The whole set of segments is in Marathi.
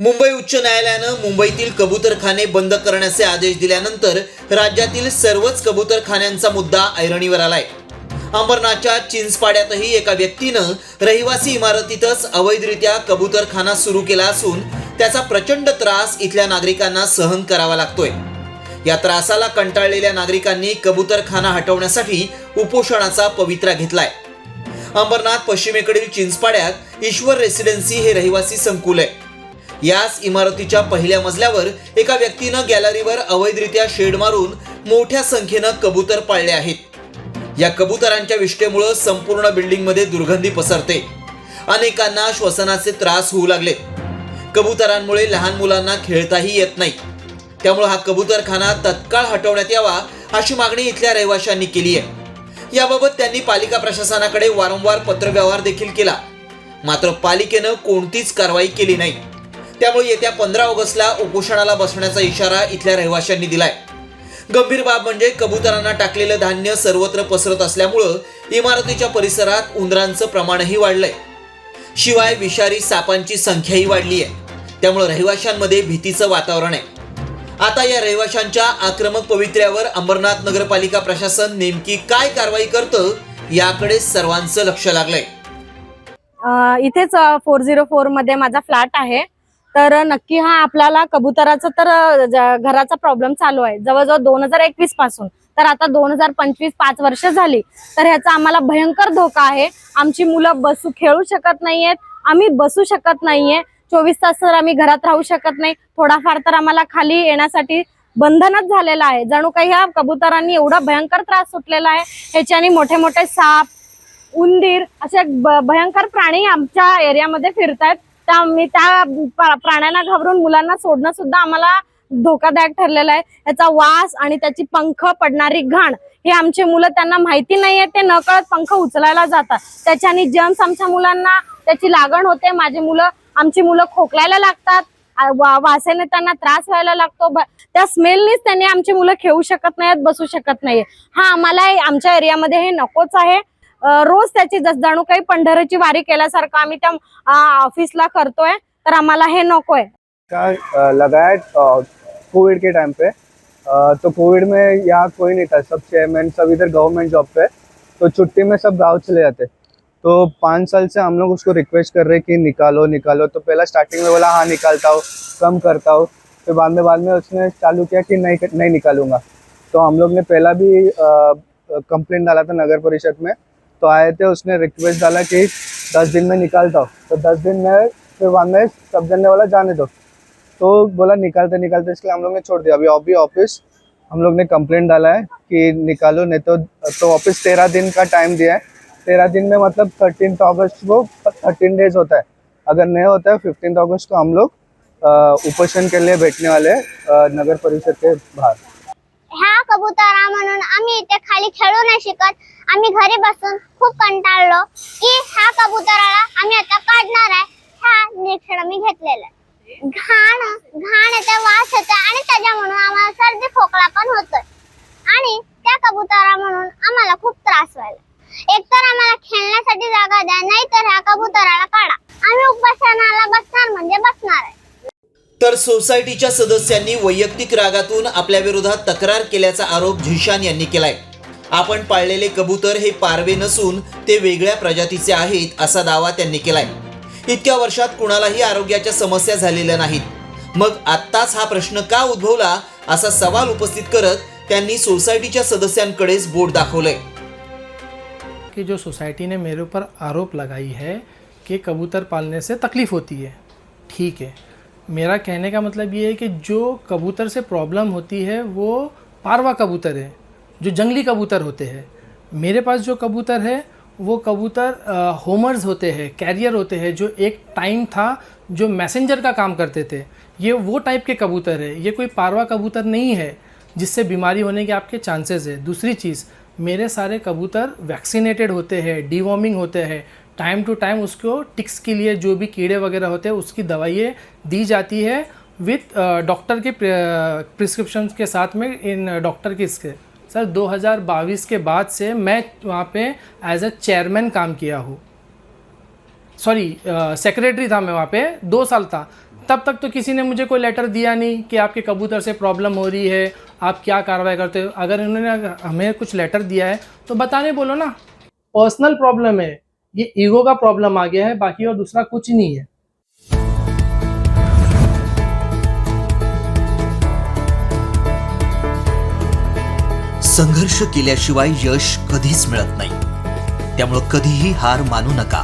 मुंबई उच्च न्यायालयानं मुंबईतील कबूतरखाने बंद करण्याचे आदेश दिल्यानंतर राज्यातील सर्वच कबूतरखान्यांचा मुद्दा ऐरणीवर आलाय. अंबरनाथच्या चिंचपाड्यातही एका व्यक्तीनं रहिवासी इमारतीतच अवैधरित्या कबूतरखाना सुरू केला असून त्याचा प्रचंड त्रास इथल्या नागरिकांना सहन करावा लागतोय. या त्रासाला कंटाळलेल्या नागरिकांनी कबूतरखाना हटवण्यासाठी उपोषणाचा पवित्रा घेतलाय. अंबरनाथ पश्चिमेकडील चिंचपाड्यात ईश्वर रेसिडेन्सी हे रहिवासी संकुल आहे. याच इमारतीच्या पहिल्या मजल्यावर एका व्यक्तीनं गॅलरीवर अवैधरित्या शेड मारून मोठ्या संख्येनं कबूतर पाळले आहेत. या कबुतरांच्या विष्ठेमुळं संपूर्ण बिल्डिंगमध्ये दुर्गंधी पसरते. अनेकांना श्वसनाचे त्रास होऊ लागले. कबुतरांमुळे लहान मुलांना खेळताही येत नाही. त्यामुळे हा कबुतरखाना तत्काळ हटवण्यात यावा अशी मागणी इथल्या रहिवाशांनी केली आहे. याबाबत त्यांनी पालिका प्रशासनाकडे वारंवार पत्रव्यवहार देखील केला. मात्र पालिकेनं कोणतीच कारवाई केली नाही. त्यामुळे येत्या पंधरा ऑगस्टला उपोषणाला बसण्याचा इशारा इथल्या रहिवाशांनी दिलाय. गंभीर बाब म्हणजे कबुतरांना टाकलेलं धान्य सर्वत्र पसरत असल्यामुळं इमारतीच्या परिसरात उंदरांचं प्रमाणही वाढलंय. शिवाय विषारी सापांची संख्याही वाढली आहे त्यामुळे रहिवाशांमध्ये भीतीचं वातावरण आहे. आता या रहिवाशांच्या आक्रमक पवित्र्यावर अंबरनाथ नगरपालिका प्रशासन नेमकी काय कारवाई करतं याकडे सर्वांचं लक्ष लागलंय. इथेच फोर झिरो फोरमध्ये माझा फ्लॅट आहे. तर नक्की हा आपल्याला कबुतराचा तर ज- घराचा प्रॉब्लेम चालू आहे. जवळजवळ दोन हजार एकवीसपासून. तर आता दोन हजार पंचवीस पाच वर्ष झाली. तर ह्याचा आम्हाला भयंकर धोका आहे. आमची मुलं बसू खेळू शकत नाहीयेत. आम्ही बसू शकत नाहीये. चोवीस तास तर आम्ही घरात राहू शकत नाही. थोडाफार तर आम्हाला खाली येण्यासाठी बंधनच झालेलं आहे. जणू काही ह्या कबुतरांनी एवढा भयंकर त्रास सुटलेला आहे. ह्याच्याने मोठे मोठे साप उंदीर असे ब- भयंकर प्राणी आमच्या एरियामध्ये फिरतायत. त्या मी त्या प्राण्यांना घाबरून मुलांना सोडणं सुद्धा आम्हाला धोकादायक ठरलेलं आहे. याचा वास आणि त्याची पंख पडणारी घाण हे आमचे मुलं त्यांना माहिती नाहीये ते नकळत पंख उचलायला जातात. त्याच्याने जम्स आमच्या मुलांना त्याची लागण होते. माझी मुलं आमची मुलं खोकलायला लागतात. वासेने वा- त्यांना त्रास व्हायला लागतो. ब- त्या स्मेलनीच त्यांनी आमची मुलं खेळू शकत नाहीत बसू शकत नाहीये हा आम्हाला आमच्या एरियामध्ये हे नकोच आहे. रोज त्याची जस जणू काही पंढरीची वारी केल्यासारखं आम्ही त्या ऑफिसला करतोय. तर आम्हाला हे नकोय. का लगाया कोविड के टाइम पे तो कोविड में यहाँ कोई नहीं था. सब चेयरमैन सब इधर गवर्नमेंट जॉब पे तो छुट्टी में सब गांव चले जाते. तो पाँच साल से हम लोग उसको रिक्वेस्ट कर रहे कि निकालो निकालो. तो पहला स्टार्टिंग में बोला हाँ निकालता हूँ कम करता हूँ. फिर बाद में बाद में उसने चालू किया कि नहीं नहीं निकालूंगा. तो हम लोग ने पहला भी कंप्लेंट डाला था नगर परिषद में तो आए थे, उसने रिक्वेस्ट डाला कि दस दिन में निकालता हूँ तो दस दिन में फिर बाद में सब जनने वाला जाने दो। तो बोला, निकालते निकालते इसलिए हम लोग ने छोड़ दिया। अभी अभी ऑफ़िस हम लोग ने कंप्लेंट डाला है कि निकालो, नहीं तो तो ऑफ़िस तेरह दिन का टाइम दिया है। तेरह दिन में मतलब थर्टीन अगस्त को थर्टीन डेज़ होता है। अगर नहीं होता है फिफ्टीन अगस्त को हम लोग उपोषण के लिए बैठने वाले नगर परिषद के बाहर। ह्या कबुतरा म्हणून आम्ही इथे खाली खेळू नाही शिकत. आम्ही घरी बसून खूप कंटाळलो की ह्या कबुतराला आम्ही आता काढणार आहे. ह्या निरीक्षण मी घेतलेलं आहे. घाण घाण येते वास येते आणि त्याच्या म्हणून आम्हाला सर्दी खोकला पण होतोय आणि त्या कबुतरा म्हणून आम्हाला खूप त्रास व्हायला एकतर आम्हाला खेळण्यासाठी जागा द्या नाही तर ह्या कबुतराला काढा आम्ही उपासनाला बसणार म्हणजे बसणार आहे तर सोसायटीच्या सदस्यांनी वैयक्तिक रागातून आपल्या विरोधात तक्रार केल्याचा आरोप झिशान यांनी केलाय. आपण पाळलेले कबूतर हे पारवे नसून ते वेगळ्या प्रजातीचे आहेत असा दावा त्यांनी केलाय. इतक्या वर्षात कुणालाही आरोग्याच्या समस्या झालेल्या नाहीत. मग आत्ताच हा प्रश्न का उद्भवला असा सवाल उपस्थित करत त्यांनी सोसायटीच्या सदस्यांकडेच बोट दाखवलंय. की जो सोसाइटी ने मेरे ऊपर आरोप लगाई है कि कबूतर पालने से तकलीफ़ होती है. ठीक है. मेरा कहने का मतलब ये है कि जो कबूतर से प्रॉब्लम होती है, वो पारवा कबूतर है, जो जंगली कबूतर होते हैं। मेरे पास जो कबूतर है, वो कबूतर होमर्स होते हैं कैरियर होते हैं, जो एक टाइम था जो मैसेंजर का काम करते थे। ये वो टाइप के कबूतर है। ये कोई पारवा कबूतर नहीं है, जिससे बीमारी होने के आपके चांसेस है। दूसरी चीज़, मेरे सारे कबूतर वैक्सीनेटेड होते हैं डीवॉर्मिंग होते हैं टाइम टू टाइम उसको टिक्स के लिए जो भी कीड़े वगैरह होते हैं, उसकी दवाइयाँ दी जाती है विथ डॉक्टर के प्रिस्क्रिप्शन के साथ में इन डॉक्टर की इसके। सर 2022 के बाद से मैं वहाँ पे एज अ चेयरमैन काम किया हूँ। सॉरी सेक्रेटरी था मैं वहाँ पे, दो साल था। तब तक तो किसी ने मुझे कोई लेटर दिया नहीं कि आपके कबूतर से प्रॉब्लम हो रही है, आप क्या कार्रवाई करते हो। अगर इन्होंने हमें कुछ लेटर दिया है तो बताने बोलो ना। पर्सनल प्रॉब्लम है। ये ईगो का प्रॉब्लम आ गया है बाकी और दूसरा कुछ नहीं है। संघर्ष केल्याशिवाय यश कधीच मिळत नाही. त्यामुळं कधीही हार मानू नका.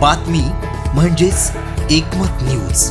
बातमी म्हणजेच एकमत न्यूज